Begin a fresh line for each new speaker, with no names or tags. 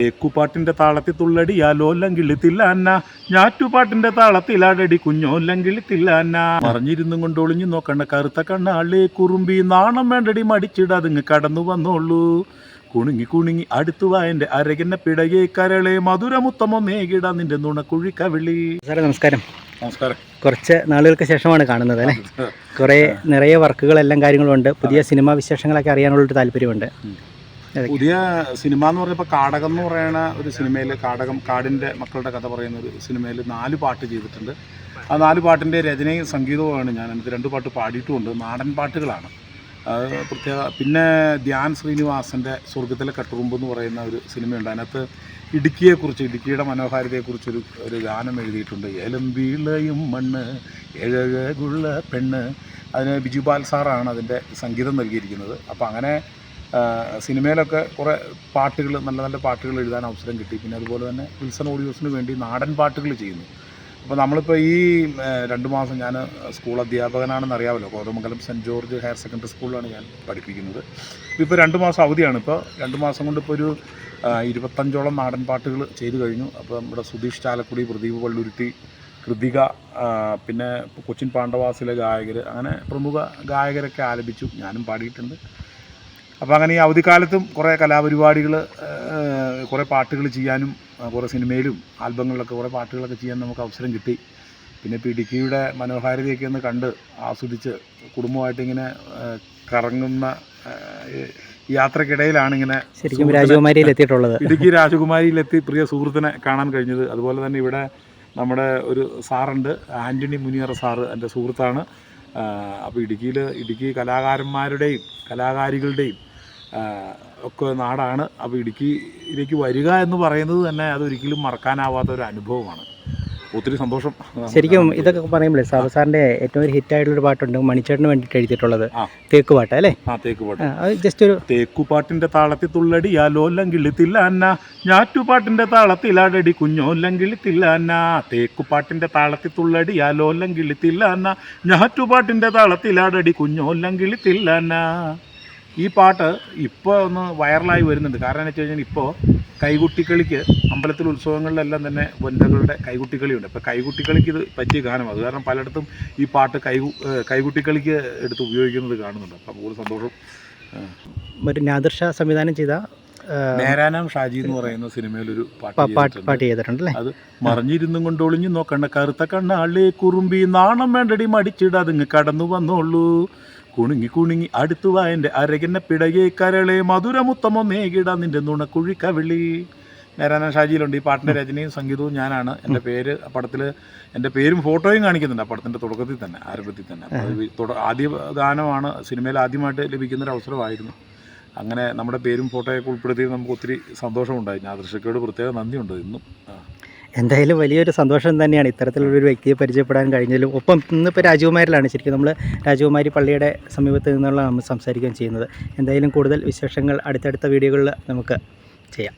തേക്കുപാട്ടിന്റെ താളത്തിൽ തുള്ളടിയാലോല്ലം കിളിത്തില്ല അന്ന ഞാറ്റുപാട്ടിന്റെ താളത്തിലാടടി കുഞ്ഞോല്ലം കിളിത്തില്ല അന്ന മറിഞ്ഞിരുന്നും കൊണ്ട് ഒളിഞ്ഞു നോക്കണ്ട കറുത്ത കണ്ണാളേ കുറുമ്പി നാണം വേണ്ടടി മടിച്ചിടാതിങ്ങ് കടന്നു വന്നോളൂ. കുണുങ്ങി കുണുങ്ങി അടുത്തു വായന്റെ അരകിന്ന പിടയെ കരളെ മധുരമുത്തമോ നേകിട നിന്റെ നുണക്കുഴി കവിളി.
സാറേ നമസ്കാരം.
നമസ്കാരം.
കുറച്ച് നാളുകൾക്ക് ശേഷമാണ് കാണുന്നത് അല്ലേ? കുറേ നിറയെ വർക്കുകളെല്ലാം കാര്യങ്ങളുണ്ട്. പുതിയ സിനിമാ വിശേഷങ്ങളൊക്കെ അറിയാനുള്ളൊരു താല്പര്യമുണ്ട്.
പുതിയ സിനിമ എന്ന് പറഞ്ഞപ്പോൾ കാടകം എന്ന് പറയുന്ന ഒരു സിനിമയിൽ കാടകം കാടിന്റെ മക്കളുടെ കഥ പറയുന്ന ഒരു സിനിമയിൽ നാല് പാട്ട് ചെയ്തിട്ടുണ്ട്. ആ നാല് പാട്ടിന്റെ രചനയും സംഗീതവുമാണ് ഞാൻ. എനിക്ക് രണ്ട് പാട്ട് പാടിയിട്ടുമുണ്ട്. നാടൻ പാട്ടുകളാണ്. അത് പ്രത്യേക പിന്നെ ധ്യാൻ ശ്രീനിവാസന്റെ സ്വർഗത്തിലെ കട്ടുറുമ്പ് എന്ന് പറയുന്ന ഒരു സിനിമയുണ്ട്. അതിനകത്ത് ഇടുക്കിയെക്കുറിച്ച് ഇടുക്കിയുടെ മനോഹാരിതയെക്കുറിച്ചൊരു ഒരു ഗാനം എഴുതിയിട്ടുണ്ട്. ഏലം വീളയും മണ്ണ് എഴകുള്ള പെണ്ണ്. അതിന് ബിജുപാൽ സാറാണ് അതിന്റെ സംഗീതം നൽകിയിരിക്കുന്നത്. അപ്പോൾ അങ്ങനെ സിനിമയിലൊക്കെ കുറേ പാട്ടുകൾ നല്ല നല്ല പാട്ടുകൾ എഴുതാൻ അവസരം കിട്ടി. പിന്നെ അതുപോലെ തന്നെ വിൽസൺ ഓഡിയോസിന് വേണ്ടി നാടൻ പാട്ടുകൾ ചെയ്യുന്നു. അപ്പോൾ നമ്മളിപ്പോൾ ഈ രണ്ട് മാസം ഞാൻ സ്കൂൾ അധ്യാപകനാണെന്ന് അറിയാമല്ലോ. Kothamangalam Saint George higher secondary സ്കൂളിലാണ് ഞാൻ പഠിപ്പിക്കുന്നത്. ഇപ്പോൾ രണ്ട് മാസം അവധിയാണ്. ഇപ്പോൾ രണ്ട് മാസം കൊണ്ട് ഇപ്പോൾ ഒരു ഇരുപത്തഞ്ചോളം നാടൻ പാട്ടുകൾ ചെയ്തു കഴിഞ്ഞു. അപ്പോൾ നമ്മുടെ സുധീഷ് ചാലക്കുടി പ്രദീപ് പള്ളുരുത്തി കൃതിക പിന്നെ കൊച്ചിൻ പാണ്ഡവാസിലെ ഗായകർ അങ്ങനെ പ്രമുഖ ഗായകരൊക്കെ ആലപിച്ചു. ഞാനും പാടിയിട്ടുണ്ട്. അപ്പോൾ അങ്ങനെ ഈ അവധിക്കാലത്തും കുറേ കലാപരിപാടികൾ കുറേ പാട്ടുകൾ ചെയ്യാനും കുറേ സിനിമയിലും ആൽബങ്ങളിലൊക്കെ കുറേ പാട്ടുകളൊക്കെ ചെയ്യാൻ നമുക്ക് അവസരം കിട്ടി. പിന്നെ ഇപ്പോൾ ഇടുക്കിയുടെ മനോഹാരിതയൊക്കെ ഒന്ന് കണ്ട് ആസ്വദിച്ച് കുടുംബമായിട്ട് ഇങ്ങനെ കറങ്ങുന്ന യാത്രക്കിടയിലാണ് ഇങ്ങനെ
ശരിക്കും രാജകുമാരിയിൽ എത്തിയിട്ടുള്ളത്.
ഇടുക്കി രാജകുമാരിയിലെത്തി പ്രിയ സുഹൃത്തിനെ കാണാൻ കഴിഞ്ഞത്. അതുപോലെ തന്നെ ഇവിടെ നമ്മുടെ ഒരു സാറുണ്ട് ആന്റണി മുനിയറ സാറ് എന്റെ സുഹൃത്താണ്. അപ്പോൾ ഇടുക്കിയിൽ ഇടുക്കി കലാകാരന്മാരുടെയും കലാകാരികളുടെയും ഒക്കെ നാടാണ്. അപ്പോൾ ഇടുക്കിയിലേക്ക് വരിക എന്ന് പറയുന്നത് തന്നെ അതൊരിക്കലും മറക്കാനാവാത്ത ഒരു അനുഭവമാണ്. ഒത്തിരി സന്തോഷം.
ശരിക്കും ഇതൊക്കെ പറയുമ്പോഴേ സാബു സാറിന്റെ ഏറ്റവും ഒരു ഹിറ്റായിട്ടുള്ള പാട്ടുണ്ട് മണിച്ചേട്ടന് വേണ്ടിയിട്ട് എഴുതിയിട്ടുള്ളത്.
ആ.
തേക്ക് പാട്ട് അല്ലേ?
ആ
തേക്കുപാട്ട്. അത് ജസ്റ്റ് ഒരു
തേക്കുപാട്ടിന്റെ താളത്തിൽ തുള്ളടിയാലോല്ലം കിളിത്തില്ല അന്ന താളത്തിൽ താളത്തിലാടടി കുഞ്ഞോല്ലം കിളിത്തില്ല അന്ന തേക്കുപാട്ടിന്റെ താളത്തിൽ തുള്ളടിയാലോല്ലം കിളിത്തില്ല അന്ന താളത്തിൽ താളത്തിലാടടി കുഞ്ഞോല്ലം കിളിത്തില്ല അന്ന ഈ പാട്ട് ഇപ്പോൾ ഒന്ന് വൈറലായി വരുന്നുണ്ട്. കാരണം എന്ന് വെച്ച് കഴിഞ്ഞാൽ ഇപ്പോൾ കൈകുട്ടിക്കളിക്ക് അമ്പലത്തിൽ ഉത്സവങ്ങളിലെല്ലാം തന്നെ വനിതകളുടെ കൈകുട്ടിക്കളിയുണ്ട് അപ്പോൾ കൈകുട്ടിക്കളിക്ക് ഇത് പറ്റിയ ഗാനമാണ്. അത് കാരണം പലയിടത്തും ഈ പാട്ട് കൈ കൈകുട്ടിക്കളിക്ക് എടുത്ത് ഉപയോഗിക്കുന്നത് കാണുന്നുണ്ട്. അപ്പോൾ കൂടുതൽ സന്തോഷം. മറ്റു
നാദർഷ നാദിർ ഷാ സംവിധാനം ചെയ്ത
നേരാനാം ഷാജി എന്ന് പറയുന്ന സിനിമയിലൊരു പാട്ട് ചെയ്തിട്ടുണ്ട്. അത് മറിഞ്ഞിരുന്നും കൊണ്ട് ഒളിഞ്ഞു നോക്കണ്ട. കറുത്ത കണ്ണാളി കുറുമ്പി നാണം വേണ്ടടി മടിച്ചിടാതിങ്ങ് കടന്നു വന്നോളൂ. കുണുങ്ങി കുണുങ്ങി അടുത്തു വായന്റെ അരകിനെ പിടകേ കരളെ മധുരമുത്തമോ മേകിട നിന്റെ നുണക്കുഴി കവിളി. നേരാന ഷാജിയിലുണ്ട് ഈ പാട്ടിന്റെ രചനയും സംഗീതവും ഞാനാണ്. എന്റെ പേര് ആ പടത്തിൽ എന്റെ പേരും ഫോട്ടോയും കാണിക്കുന്നുണ്ട് ആ പടത്തിന്റെ തുടക്കത്തിൽ തന്നെ ആരംഭത്തിൽ തന്നെ. ആദ്യ ഗാനമാണ് സിനിമയിൽ ആദ്യമായിട്ട് ലഭിക്കുന്ന ഒരു അവസരമായിരുന്നു. അങ്ങനെ നമ്മുടെ പേരും ഫോട്ടോയൊക്കെ ഉൾപ്പെടുത്തി നമുക്ക് ഒത്തിരി സന്തോഷമുണ്ടായി. ഞാൻ ദൃശ്യക്കോട് പ്രത്യേക നന്ദിയുണ്ട് ഇന്നും. ആ.
എന്തായാലും വലിയൊരു സന്തോഷം തന്നെയാണ് ഇത്തരത്തിലുള്ളൊരു വ്യക്തിയെ പരിചയപ്പെടാൻ കഴിഞ്ഞാലും ഒപ്പം ഇന്നിപ്പോൾ രാജകുമാരിലാണ് ശരിക്കും നമ്മൾ രാജകുമാരി പള്ളിയുടെ സമീപത്ത് നിന്നുള്ള നമ്മൾ സംസാരിക്കുകയും ചെയ്യുന്നത്. എന്തായാലും കൂടുതൽ വിശേഷങ്ങൾ അടുത്തടുത്ത വീഡിയോകളിൽ നമുക്ക് ചെയ്യാം.